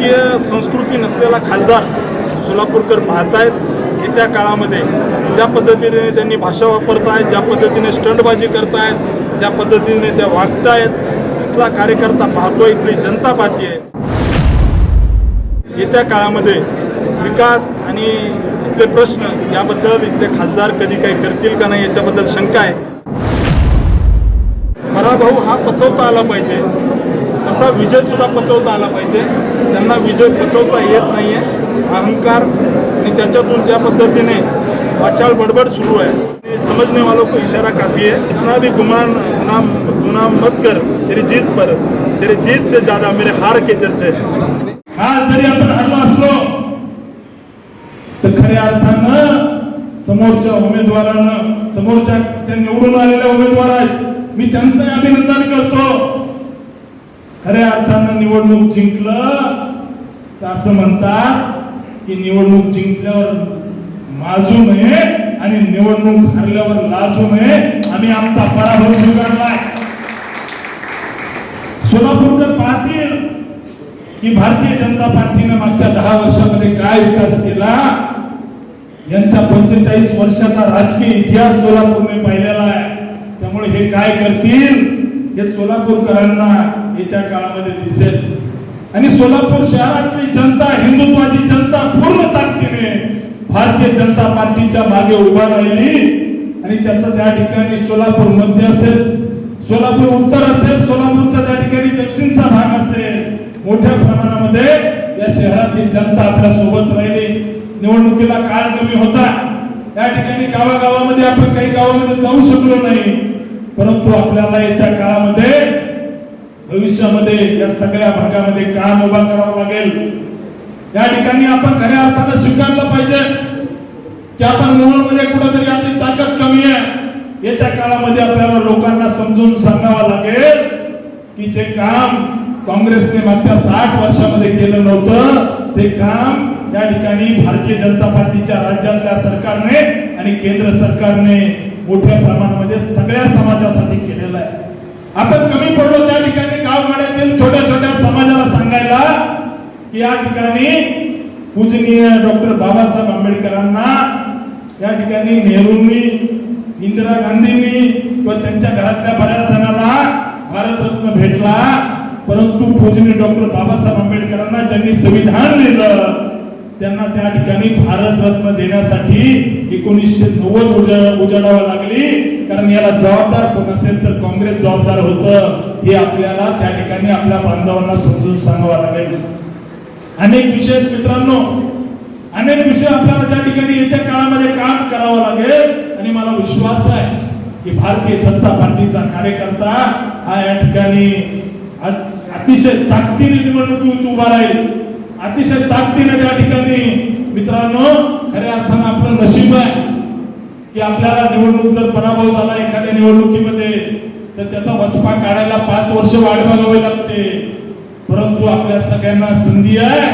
राजकीय संस्कृती नसलेला खासदार सोलापूरकर पाहत आहेत येत्या काळामध्ये ज्या पद्धतीने त्यांनी भाषा वापरतायत आहेत ज्या पद्धतीने स्टंटबाजी करतायत ज्या पद्धतीने त्या वागतायत इथला कार्यकर्ता पाहतो इथली जनता पाहते येत्या काळामध्ये विकास आणि इथले प्रश्न याबद्दल इथले खासदार कधी काही करतील का नाही याच्याबद्दल शंका आहे. पराभव हा पचवता आला पाहिजे. असा विजय सुद्धा पचवता आला पाहिजे. त्यांना विजय पचवता येत नाहीये. अहंकार आणि त्याच्यातून ज्या पद्धतीने वाचाळ बडबड सुरू है ये समझने वालों को इशारा काफी है इतना भी गुमान गुनाम गुनाम मत कर तेरी जीत पर तेरे जीत से ज्यादा मेरे हार के चर्चे हैं। आज जरी आपण हरलो असलो तर खऱ्या अर्थानं समोरच्या उमेदवारानं समोरच्या ज्या निवडून आलेल्या उमेदवार आहेत. मी त्यांचं अभिनंदन करतो. खऱ्या अर्थानं निवडणूक जिंकलं तर असं म्हणतात की निवडणूक जिंकल्यावर माजू नये आणि निवडणूक हरल्यावर लाजू नये. आम्ही आमचा पराभव स्वीकारलाय. सोलापूरकर पाहतील की भारतीय जनता पार्टीनं मागच्या दहा वर्षामध्ये काय विकास केला? यांचा पंचेचाळीस वर्षाचा राजकीय इतिहास सोलापूरने पाहिलेला आहे. त्यामुळे हे काय करतील? हे सोलापूरकरांना येत्या काळामध्ये दिसेल. आणि सोलापूर शहरातली जनता हिंदुत्वाची जनता पूर्ण ताकदीने भारतीय जनता पार्टीच्या मागे उभा राहिली आणि त्याचं त्या ठिकाणी सोलापूर मध्य असेल सोलापूर उत्तर असेल सोलापूरच्या त्या ठिकाणी दक्षिणचा भाग असेल मोठ्या प्रमाणामध्ये या शहरातील जनता आपल्यासोबत राहिली. निवडणुकीला काळ कमी होता. या ठिकाणी गावागावामध्ये आपण काही गावामध्ये जाऊ शकलो नाही. परंतु आपल्याला येत्या काळामध्ये भविष्यामध्ये या सगळ्या भागामध्ये काम उभा करावं लागेल. या ठिकाणी आपण खऱ्या अर्थानं स्वीकारलं पाहिजे. की आपण मूळमध्ये कुठेतरी आपली ताकद कमी आहे. येत्या काळामध्ये आपल्याला लोकांना समजून सांगावं लागेल की जे काम काँग्रेसने मागच्या साठ वर्षामध्ये केलं नव्हतं ते काम या ठिकाणी भारतीय जनता पार्टीच्या राज्यातल्या सरकारने आणि केंद्र सरकारने मोठ्या प्रमाणामध्ये सगळ्या समाजासाठी केलेलं आहे. आपण कमी पडलो त्या ठिकाणी गावगाड्यातील छोट्या छोट्या समाजाला सांगायला की या ठिकाणी पूजनीय डॉक्टर बाबासाहेब आंबेडकरांना या ठिकाणी नेहरूंनी इंदिरा गांधींनी किंवा त्यांच्या घरातल्या बऱ्याच जणांना भारतरत्न भेटला. परंतु पूजनीय डॉक्टर बाबासाहेब आंबेडकरांना ज्यांनी संविधान लिहिलं त्यांना त्या ठिकाणी भारतरत्न देण्यासाठी एकोणीसशे नव्वद उजा उजाडावा लागली. कारण याला जबाबदार कोण असेल तर काँग्रेस जबाबदार होतं. हे आपल्याला त्या ठिकाणी आपल्या बांधवांना समजून सांगावं लागेल. अनेक विषय मित्रांनो. अनेक विषय आपल्याला त्या ठिकाणी येत्या काळामध्ये काम करावं लागेल. आणि मला विश्वास आहे की भारतीय जनता पार्टीचा कार्यकर्ता हा या ठिकाणी अतिशय ताकदीने निवडणुकीत उभा राहील. अतिशय ताकदीने त्या ठिकाणी मित्रांनो खऱ्या अर्थानं आपलं नशीब आहे की आपल्याला निवडणूक जर पराभव झाला एखाद्या निवडणुकीमध्ये तर त्याचा वचपा काढायला पाच वर्ष वाढ बघावी लागते. परंतु आपल्या सगळ्यांना संधी आहे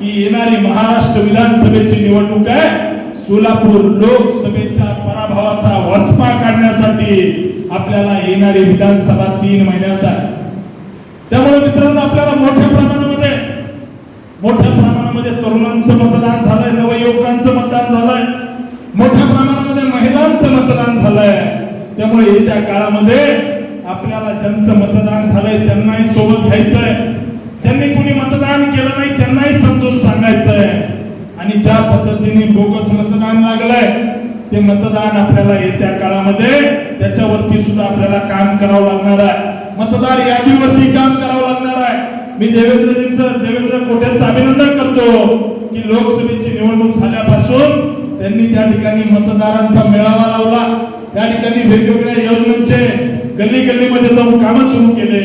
की येणारी महाराष्ट्र विधानसभेची निवडणूक आहे. सोलापूर लोकसभेच्या पराभवाचा वचपा काढण्यासाठी आपल्याला येणारी विधानसभा तीन महिन्यात आहे. त्यामुळे मित्रांनो आपल्याला मोठ्या प्रमाणात मोठ्या प्रमाणामध्ये तरुणांचं मतदान झालंय नवयुवकांचं मतदान झालंय. मोठ्या प्रमाणामध्ये महिलांचं मतदान झालंय. त्यामुळे येत्या काळामध्ये आपल्याला ज्यांचं मतदान झालंय त्यांनाही सोबत घ्यायचंय. ज्यांनी कुणी मतदान केलं नाही त्यांनाही समजून सांगायचंय. आणि ज्या पद्धतीने बोगस मतदान लागलंय ते मतदान आपल्याला येत्या काळामध्ये त्याच्यावरती सुद्धा आपल्याला काम करावं लागणार आहे. मतदार यादीवरती काम करावं मी देवेंद्रजींचं देवेंद्र कोट्यांचं अभिनंदन करतो की लोकसभेची निवडणूक झाल्यापासून त्यांनी त्या ठिकाणी मतदारांचा मेळावा लावला. त्या ठिकाणी वेगवेगळ्या योजनांचे गल्ली गल्लीमध्ये जाऊन कामं सुरू केले.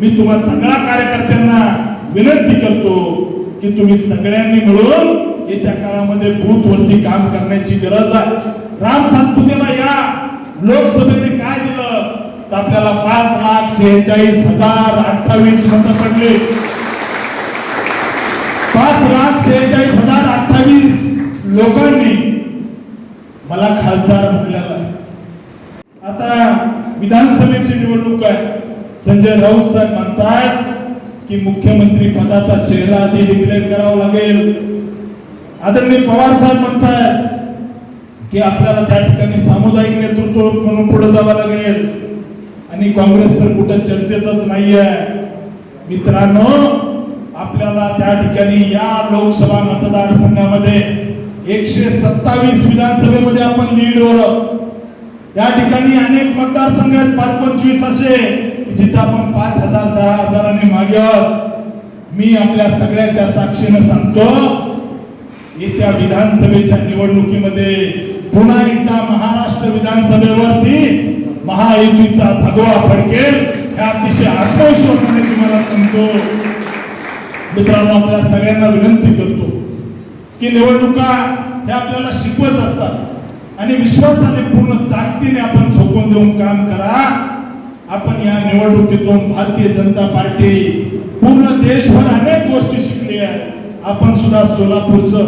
मी तुम्हा सगळ्या कार्यकर्त्यांना विनंती करतो की तुम्ही सगळ्यांनी मिळून येत्या काळामध्ये बूथ वरती काम करण्याची गरज आहे. राम सातपुतेला या लोकसभेने काय दिलं? तर आपल्याला पाच लाख शेहेचाळीस हजार अठ्ठावीस मत पडले. पाच लाख शेहेचाळीस हजार अठ्ठावीस लोकांनी मला खासदार म्हटलेला आता विधानसभेची निवडणूक आहे. संजय राऊत साहेब म्हणतात की मुख्यमंत्री पदाचा चेहरा आधी डिक्लेअर करावा लागेल. आदरणीय पवार साहेब म्हणतात की आपल्याला त्या ठिकाणी सामुदायिक नेतृत्व म्हणून पुढे जावं लागेल. आणि काँग्रेस तर कुठं चर्चेतच नाहीये. मित्रांनो आपल्याला त्या ठिकाणी या लोकसभा मतदारसंघामध्ये एकशे सत्तावीस विधानसभेमध्ये आपण लीडवर या ठिकाणी अनेक मतदारसंघ आहेत पाच पंचवीस असे की जिथे आपण पाच हजार दहा हजाराने मागे आहोत. मी आपल्या सगळ्याच्या साक्षीनं सांगतो येत्या विधानसभेच्या निवडणुकीमध्ये पुन्हा एकदा महाराष्ट्र विधानसभेवरती महायुतीचा भगवा फडकेल हे अतिशय आत्मविश्वासाने तुम्हाला सांगतो. मित्रांनो आपल्या सगळ्यांना विनंती करतो की निवडणुका हे आपल्याला शिकवत असतात आणि विश्वासाने पूर्ण ताकदीने आपण झोकून देऊन काम करा. आपण या निवडणुकीतून भारतीय जनता पार्टी पूर्ण देशभर अनेक गोष्टी शिकली आहे. आपण सुद्धा सोलापूरचं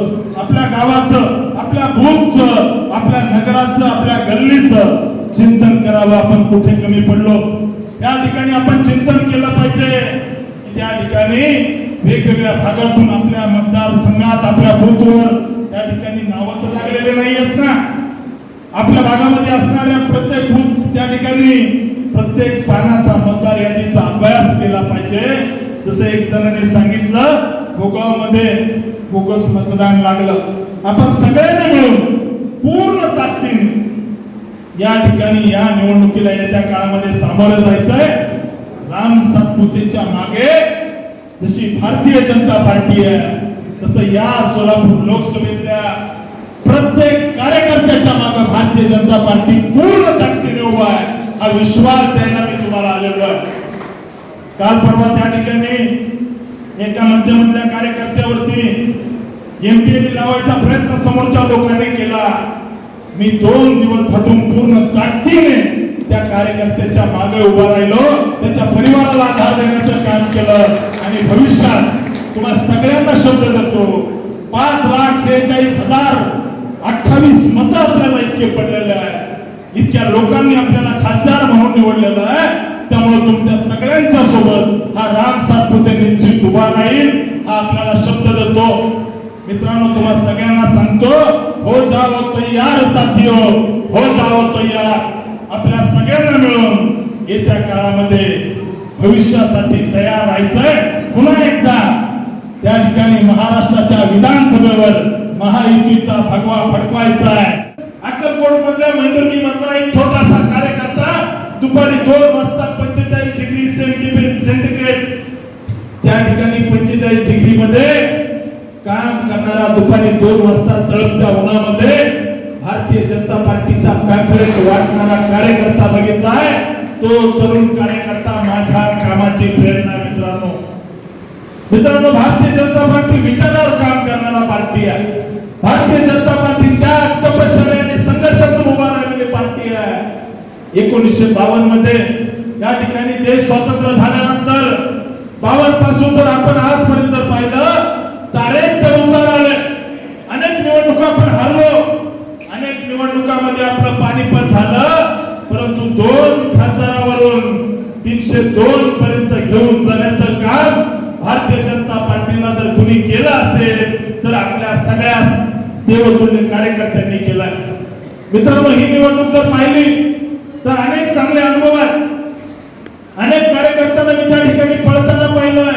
आपल्या गावाचं आपल्या भूमचं आपल्या नगराचं आपल्या गल्लीचं चिंतन करावं आपण कुठे कमी पडलो. त्या ठिकाणी आपण चिंतन केलं पाहिजे. की त्या ठिकाणी वेगवेगळ्या भागातून आपल्या मतदारसंघात आपल्या बूथवर त्या ठिकाणी नावं तर लागलेले नाही आहेत ना. आपल्या भागामध्ये असणाऱ्या प्रत्येक बूथ त्या ठिकाणी प्रत्येक पानाचा मतदार यादीचा अभ्यास केला पाहिजे. जसं एक जणांनी सांगितलं गोगावमध्ये बोगस मतदान लागलं. आपण सगळ्यांनी मिळून पूर्ण ताकदीने या ठिकाणी या निवडणुकीला येत्या काळामध्ये सामोरं जायचंय. राम सातपुतेच्या मागे जशी भारतीय जनता पार्टी आहे तसं या सोलापूर लोकसभेतल्या प्रत्येक कार्यकर्त्याच्या मागे भारतीय जनता पार्टी पूर्ण ताकदीने उभा आहे. हा विश्वास द्यायला मी तुम्हाला आलेलो आहे. काल परवा त्या ठिकाणी एका मध्यमधल्या कार्यकर्त्यावरती एमपीएडी लावायचा प्रयत्न समोरच्या लोकांनी केला. मी दोन दिवस झटून पूर्ण ताकदीने त्या कार्यकर्त्याच्या मागे उभा राहिलो. त्याच्या परिवाराला आधार देण्याचं काम केलं. आणि भविष्यात तुम्हा सगळ्यांना शब्द देतो पाच लाख शेहेचाळीस हजार अठ्ठावीस मतं आपल्याला इतके पडलेले आहे इतक्या लोकांनी आपल्याला खासदार म्हणून निवडलेलं आहे. त्यामुळे तुमच्या सगळ्यांच्या सोबत हा राम सातपुते निश्चित उभा राहील. हा आपल्याला शब्द देतो. मित्रांनो तुम्हा सगळ्यांना सांगतो हो जाओ तयार साथियो हो जाओ तयार. आपल्या सगळ्यांना मिळून येत्या काळामध्ये भविष्यासाठी तयार राहायचंय. पुन्हा एकदा त्या ठिकाणी महाराष्ट्राच्या विधानसभेवर महायुतीचा भगवा फडकवायचा आहे अक्कलकोट मधल्या महेंद्रगी मधला एक छोटासा कार्य करणारा दुपारी दोन वाजता तळपत्या उन्हामध्ये भारतीय जनता पार्टीचा पॅम्पलेट वाटणारा कार्यकर्ता बघितलाय. तो तरुण कार्यकर्ता माझ्या कामाची प्रेरणा मित्रांनो. मित्रांनो भारतीय जनता पार्टी विचारावर काम करणारा पार्टी आहे. भारतीय जनता पार्टी त्या तपश्चर्या आणि संघर्षातून उभा राहिलेली पार्टी आहे. एकोणीसशे बावन्नमध्ये या ठिकाणी देश स्वतंत्र झाल्यानंतर बावनपासून तर आपण आजपर्यंत निवडणुकामध्ये आपलं पाणीपत झालं परंतु दोन खासदारावरून तीनशे दोन पर्यंत घेऊन जाण्याचं काम भारतीय जनता पार्टीला जर कुणी केलं असेल तर आपल्या सगळ्या देवतुल्य कार्यकर्त्यांनी केलं मित्रांनो ही निवडणूक जर पाहिली तर अनेक चांगले अनुभव आहेत. अनेक कार्यकर्त्यांना मी त्या ठिकाणी पळताना पाहिलंय.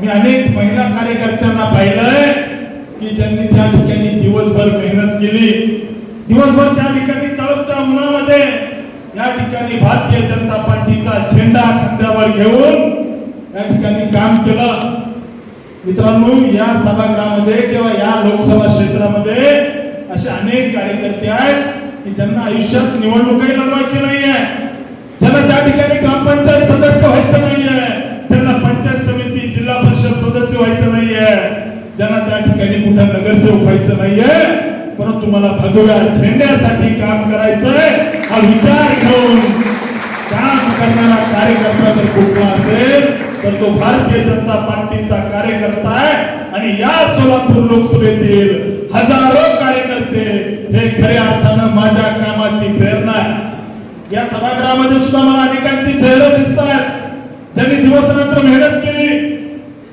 मी अनेक महिला कार्यकर्त्यांना पाहिलंय की ज्यांनी त्या ठिकाणी दिवसभर मेहनत केली दिवसभर त्या ठिकाणी तळपत्या उन्हामध्ये या ठिकाणी भारतीय जनता पार्टीचा झेंडा खांद्यावर घेऊन या ठिकाणी काम केलं. मित्रांनो या सभागृहामध्ये किंवा या लोकसभा क्षेत्रामध्ये असे अनेक कार्यकर्ते आहेत की ज्यांना आयुष्यात निवडणूकही लढवायची नाहीये. ज्यांना त्या ठिकाणी ग्रामपंचायत सदस्य व्हायचं नाहीये. ज्यांना पंचायत समिती जिल्हा परिषद सदस्य व्हायचं नाहीये. ज्यांना त्या ठिकाणी कुठं नगरसेवक व्हायचं नाहीये. परंतु मला भगव्या झेंड्यासाठी काम करायचंय. हा विचार घेऊन काम करणारा कार्यकर्ता जर कुठला असेल तर तो भारतीय जनता पार्टीचा कार्यकर्ता आहे. आणि या सोलापूर लोकसभेतील हजारो कार्यकर्ते हे खऱ्या अर्थानं माझ्या कामाची प्रेरणा आहे. या सभागृहामध्ये सुद्धा मला अनेकांची चेहरे दिसत आहेत ज्यांनी दिवस रात्र मेहनत केली.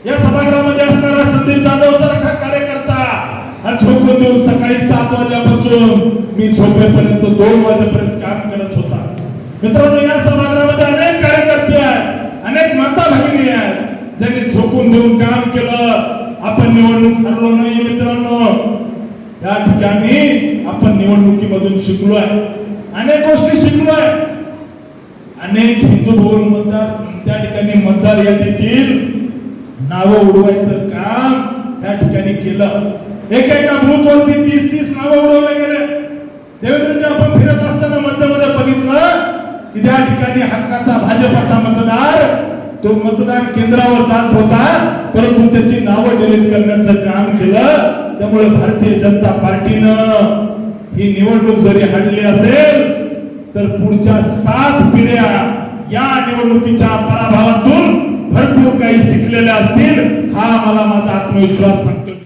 या सभागृहामध्ये असणारा संदीप जाधव सारखा कार्यकर्ता सकाळी सात वाजल्यापासून मी झोपेपर्यंत दोन वाजेपर्यंत काम करत होता. मित्रांनो या सभागृहामध्ये अनेक कार्यकर्ते आहेत अनेक माता भगिनी आहेत ज्यांनी झोपून देऊन काम केलं. आपण निवडणूक हरलो नाही मित्रांनो. या ठिकाणी आपण निवडणुकीमधून शिकलोय. अनेक गोष्टी शिकलोय. अनेक हिंदू बहुल मतदार त्या ठिकाणी मतदार यादीतील नावं उडवायचं काम त्या ठिकाणी केलं. एकेका बूथ वरती तीस तीस नावं उडवले गेले. देवेंद्रजी आपण फिरत असताना मध्यमध्ये बघितलं की त्या ठिकाणी हक्काचा भाजपाचा मतदार तो मतदान केंद्रावर जात होता. परंतु त्याची नावं डिलीट करण्याचं काम केलं. त्यामुळे भारतीय जनता पार्टीनं ही निवडणूक जरी हरली असेल तर पुढच्या सात पिढ्या या निवडणुकीच्या पराभवातून भरपूर काही शिकलेल्या असतील हा मला माझा आत्मविश्वास सांगतो